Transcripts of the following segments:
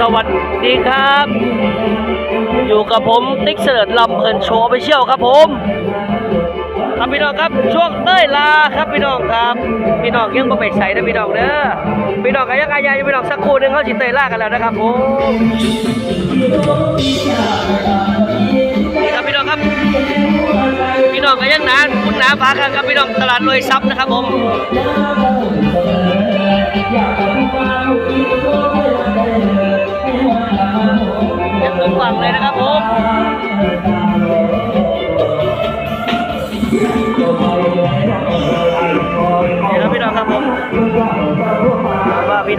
สวัสดีครับ อยู่กับผมติ๊กเสด็จลำเพลินโชว์ไปเชี่ยวครับผมครับพี่น้องครับช่วงเต้ยลาครับพี่น้องครับ พี่น้องยังบ่ไปใส่นะพี่น้องเด้อพี่น้องก็ยังอายายอยู่พี่น้องสักครู่หนึงเขาสิเต้ยลากันแล้วนะครับผมนี่ครับพี่น้องครับ พี่น้องก็ยังนานคุณหนาฟ้าครับครับพี่น้องตลาดรวยซับนะครับผม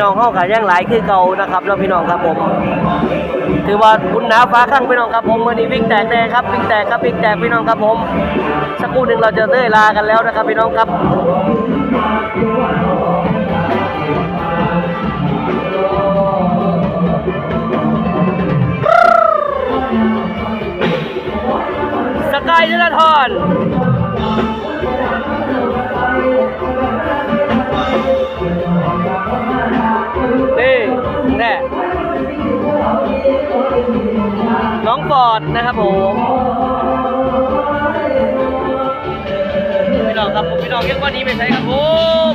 น้องเข้าขายังหลายคือเก่านะครับแล้วพี่น้องครับผมถือว่าคุณหนาฟ้าข้างพี่น้องครับผมวันนี้วิ่งแตกแดงครับวิ่งแตกครับวิ่งแตกพี่น้องครับผมสักครู่หนึ่งเราจะเต้ลากันแล้วนะครับพี่น้องครับสกายธนทร ฟอร์ดนะครับผมพี่น้องครับผมพี่น้องเรียกว่านี้ไม่ใช่ครับผม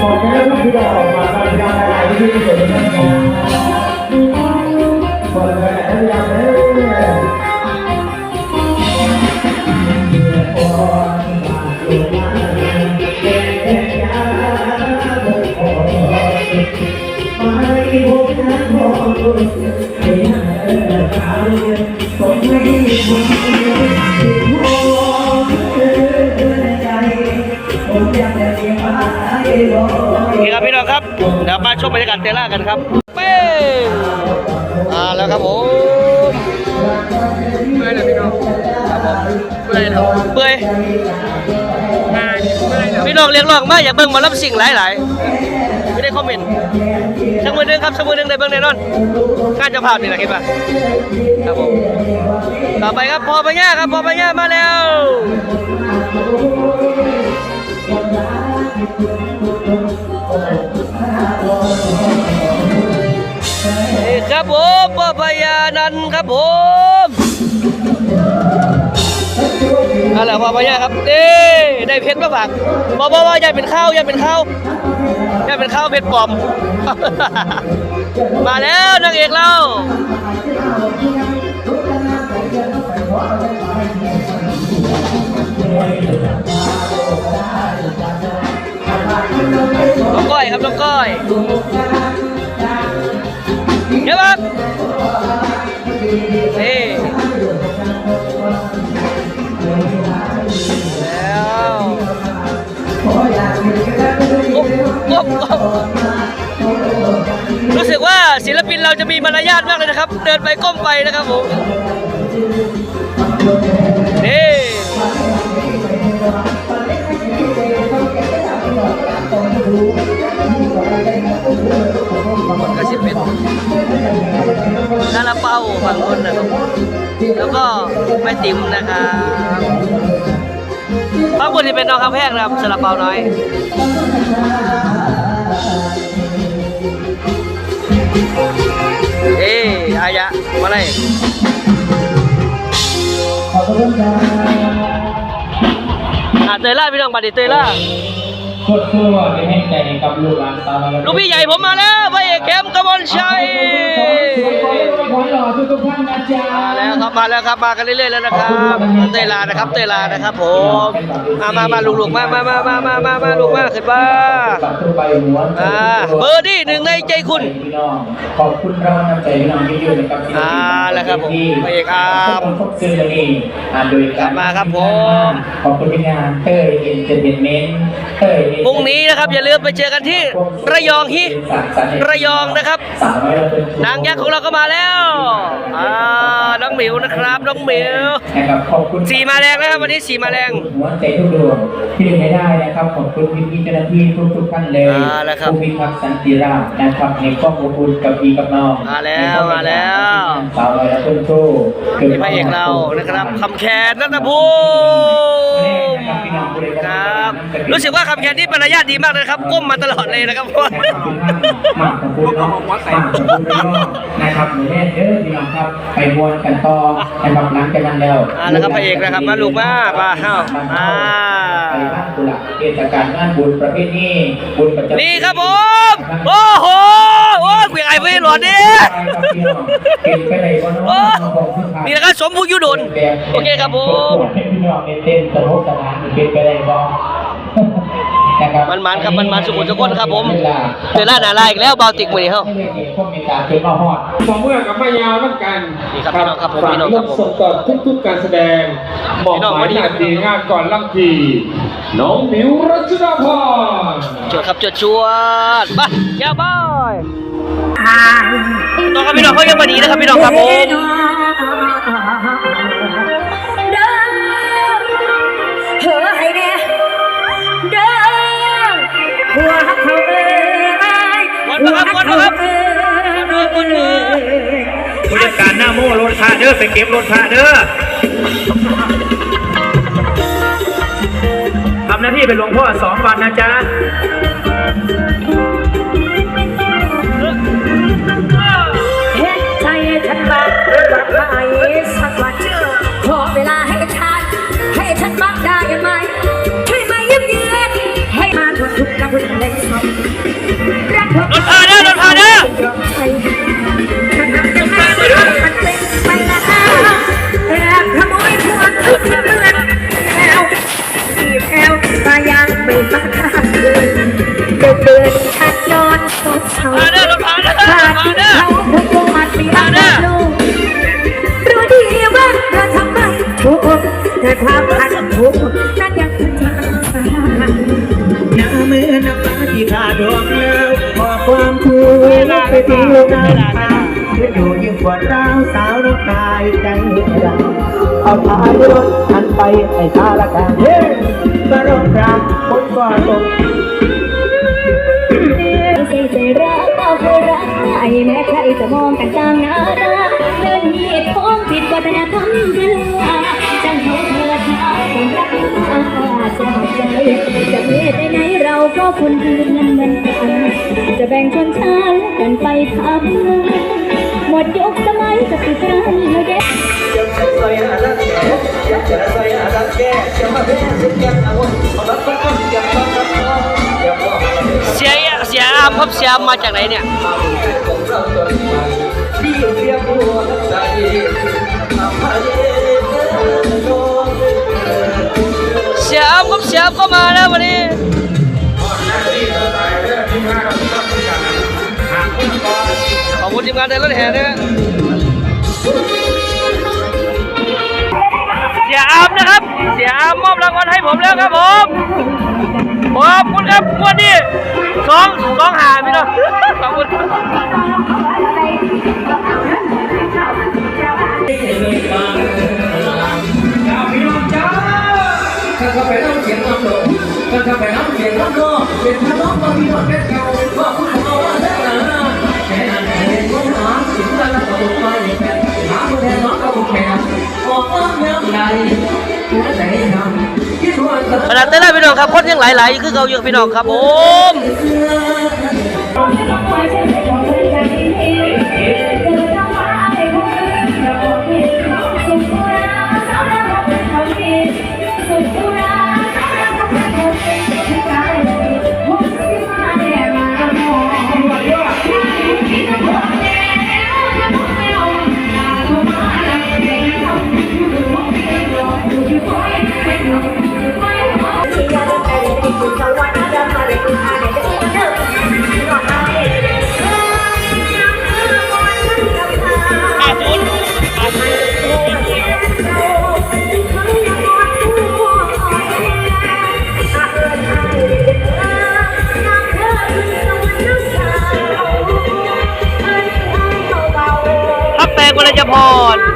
ขอกไปแล้วที่เราออกมาการการอะไรที่ที่เกิดขึ้นของบ นี่ครับพี่น้องครับ เดี๋ยวมาชมบรรยากาศเตล่ากันครับเป้งมาแล้วครับผมเปื่อยเลยพี่น้องครับเปื่อยเลยเปื่อยพี่น้องเรียกร้องมาอย่าเบิ่งหมารับสิ่งหลายๆไม่ได้คอมเมนต์สักมือหนึงครับสักมือหนึงได้เบิ่งแน่นอนการจะภาพนี่แหละคิดว่าครับผมต่อไปครับพอปัญญาครับพอปัญญามาแล้ว ยานันครับผมนั่นแหละพ่อพญาครับนี่ได้เพชรมาฝากบอกบอกว่าอย่เป็นข้าวอย่เป็นข้าวอย่เป็นข้าวเพชรปลอม มาแล้วนางเอกเราน้องก้อยครับน้องก้อย เยวครับนี่แล้วรู้สึกว่าศิลปินเราจะมีมารยาทมากเลยนะครับ เดินไปก้มไปนะครับผมนี่ กระสิบเป็นซาลาเปาฝั่งนู้นนะครับ แล้วก็แม่ติ๋มนะครับฝั่งบนที่เป็นน้องคำแพงนะครับซาลาเปาน้อยเอ้อายะมาเลยอบคุณครับอะเตยล่าพี่น้องบัดดิเตยล่า โคตรทั่วในแห่งใจกับลูกหลานตามมาลูกพี่ใหญ่ผมมาแล้วพระเอกเข้มกมลชัยขอหล่อทุกท่านนะจ๊ะมาแล้วครับมาแล้วครับมากันเรื่อยๆแล้วนะครับเตยลานะครับเตยลานะครับผมมามามาลูกๆมามามามามามามาลูกมาขึ้นมาปัดตัวใบหัวอ่าเบอร์ดี้หนึ่งในใจคุณพี่น้องขอบคุณรางวัลน้ำใจพี่น้องที่ยืนนะครับอ่าแล้วครับผมพระเอกอาร์มขอบคุณนี่อ่าโดยการมาครับผมขอบคุณที่งานเต้ยเอ็นเตอร์เทนเมนต์เต้ยพรุ่งนี้นะครับ อย่าลืมไปเจอกันที่ระยองฮิระยองนะครับสาวน้อยเราเป็นนางยักษ์ของเราก็มาแล้วอ่าน้องหมิวนะครับน้องหมิวนะครับขอบคุณสีมาแรงนะครับวันนี้สีมาแรงหัวใจทุกดวงที่ให้ได้นะครับขอบคุณพี่พี่ๆเจ้าหน้าที่ทุกทุกๆท่านเลยมาแล้วครับผู้พิทักษ์สันติราษฎร์นะครับในกล้องอบอุ่นกับพี่กับน้องมาแล้วมาแล้วสาวลอยและเพื่อนโชว์นี่พระเอกเรานะครับคำแคนนัทภูมิครับรู้สึกว่าคำแคนนี่มารยาทดีมากเลยครับ ก้มมาตลอดเลยนะครับมากขอบคุณเนาะมากขอบคุณพี่น้องนะครับหนูแม่เด้อพี่น้องครับ ไปมวนกันต่อนะครับหลังจากนั้นแล้วอ่าแล้วครับพระเอกนะครับมาลูกมามาเฮ้าอ่าไปบ้านกุหลาบเทศกาลงานบุญประเภทนี้บุญประจำนี่ครับผมโอ้โหโอ้ยเกวียงไอ้เพื่อนหลอดด้บ่เนาะโอ้นี่นะครับสมภูยุดลโอเคครับผมให้พี่น้องเต้นสนุกสนานเป็นไปได้บ่ นะครับมันมันครับมันมันสุขุมสุขคนครับผมเจอร้านอะไรอีกแล้วเบาติกมือนี้เฮ้าให้เรียกเอกพวกเมตตาจนมาฮอดสองเมื่อกับมายาวเหมือนกันนี่ครับพี่น้องครับผมพี่น้องครับผมฝากส่งต่อทุกๆการแสดงบอกพี่น้องหวัมานยนี้หน้าที่งานก่อนลำพีน้องหมิวรัชดาพรจวดครับจวดชวดไปแก้วบอยน้องครับพี่น้องเขายังมาดีนะครับพี่น้องครับผม การหน้าโม่รถพาเด้อไปเก็บรถพาเด้อทำหน้าที่เป็นหลวงพ่อสองวันนะจ๊ะเฮ็ดใจฉันบ้างว่าใครสักวันข ไม่มาเดินเดินเดินชัดย้อนตกเขาพาเด้อรถพาเด้อรถขาดพาที่เด้อเขาพกมัดมีอันลูกรู้ดีว่าเธอทำไมถูกแต่ความอันถูกนั่นยังคือทางสายหน้ามือน้ำตาที่ขาดวงแล้วขอความทุกข์ไปทิ้งลงน้ำตาคืออยู่ยิ่งกว่าดาวสาวน้ำตายใจเราเอาท้ายรถหันไปไอ้ทาละกันเฮ้ยมาร้องรัก คนก็ตกเสียใจรักเอาเคยรักใครแม้ใครจะมองกันต่างหน้าตาเดินเหยียดของผิดวัฒนธรรมเรือจังเขาเธอท้าคนรักอาจะหมดใจจะเพศไหนเราก็คนอื่นนั้นเหมือนกันจะแบ่งชนชั้นกันไปทำ หมดยุคสมัยจะติดรันแล้วแกเสียเสียอามครับเสียอามมาจากไหนเนี่ยเสียอามครับเสียอามก็มาแล้ววันนี้ ขอบคุณทีมงานในรถแห่ด้วยเสียอามนะครับ เสียอามมอบรางวัลให้ผมแล้วครับผมขอบคุณครับงวันนี้สองสองหาพี่น้องขอบคุณถ้าเขาไปน้ำเสียงน้ำโดถ้าเขาไปน้ำเสียงน้ำโดเป็นพระน้องบางทีมันเป็นเก่าว่าคุณ สิ่งนั้นแล้วก็ต้องไปแค่หาคนแทนน้องก็ต้องแค่ออกมาเมือไหร่หัวใจทำคิดว่าจะขนาดเต้นได้พี่น้องครับคนยังหลายๆคือเขาอยู่พี่น้องครับผมสวั Come on.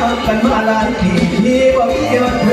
ทำกันมาหลายทีนี่บ่มีวัน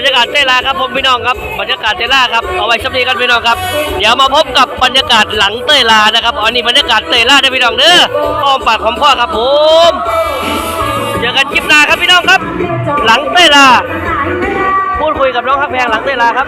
บรรยากาศเซลาครับผมพี่น้องครับบรรยากาศเซลาครับเอาไว้สักทีกันพี่น้องครับเดี๋ยวมาพบกับบรรยากาศหลังเตยลานะครับอันนี้บรรยากาศเตยลาได้พี่น้องเด้ออ้อมปากของพ่อครับผมเจอกันคลิปหน้าครับพี่น้องครับ หลังเตยลาพูดคุยกับน้องฮักแพงหลังเตยลาครับ